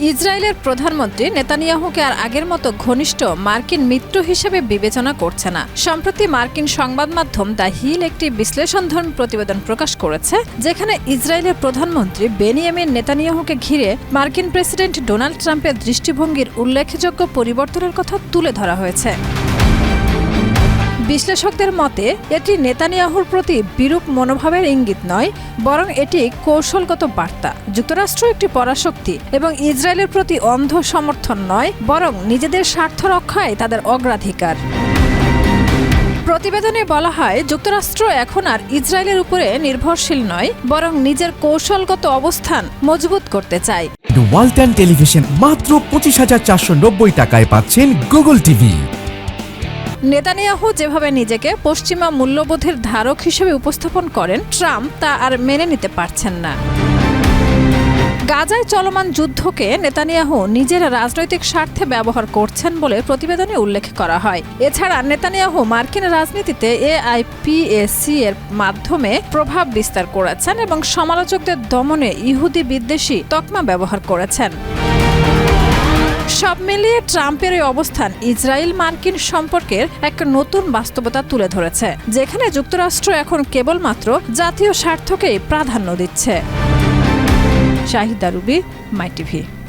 ইসরায়েলের প্রধানমন্ত্রী নেতানিয়াহুকে আর আগের মতো ঘনিষ্ঠ মার্কিন মিত্র হিসেবে বিবেচনা করছে না। সম্প্রতি মার্কিন সংবাদ মাধ্যম দ্য হিল একটি বিশ্লেষণধর্মী প্রতিবেদন প্রকাশ করেছে, যেখানে ইসরায়েলের প্রধানমন্ত্রী বেনিয়ামিন নেতানিয়াহুকে ঘিরে মার্কিন প্রেসিডেন্ট ডোনাল্ড ট্রাম্পের দৃষ্টিভঙ্গির উল্লেখযোগ্য পরিবর্তনের কথা তুলে ধরা হয়েছে। বিশ্লেষকদের মতে, এটি নেতানিয়াহুর প্রতি বিরূপ মনোভাবের ইঙ্গিত নয়, বরং এটি কৌশলগত বার্তা। যুক্তরাষ্ট্র একটি পরাশক্তি এবং ইসরায়েলের প্রতি অন্ধ সমর্থন নয়, বরং নিজেদের স্বার্থ রক্ষায় তাদের অগ্রাধিকার। প্রতিবেদনে বলা হয়, যুক্তরাষ্ট্র এখন আর ইসরায়েলের উপরে নির্ভরশীল নয়, বরং নিজের কৌশলগত অবস্থান মজবুত করতে চায়। ওয়ালটন টেলিভিশন মাত্র পঁচিশ হাজার চারশো নব্বই টাকায় পাচ্ছেন গুগল টিভি। নেতানিয়াহু যেভাবে নিজেকে পশ্চিমা মূল্যবোধের ধারক হিসেবে উপস্থাপন করেন, ট্রাম্প তা আর মেনে নিতে পারছেন না। গাজায় চলমান যুদ্ধকে নেতানিয়াহু নিজের রাজনৈতিক স্বার্থে ব্যবহার করছেন বলে প্রতিবেদনে উল্লেখ করা হয়। এছাড়া নেতানিয়াহু মার্কিন রাজনীতিতে এআইপিএসি এর মাধ্যমে প্রভাব বিস্তার করেছেন এবং সমালোচকদের দমনে ইহুদি বিদ্বেষী তকমা ব্যবহার করেছেন। সব মিলিয়ে ট্রাম্পের এই অবস্থান ইসরায়েল মার্কিন সম্পর্কের এক নতুন বাস্তবতা তুলে ধরেছে, যেখানে যুক্তরাষ্ট্র এখন কেবলমাত্র জাতীয় স্বার্থকেই প্রাধান্য দিচ্ছে। Shahida Ruby, my TV.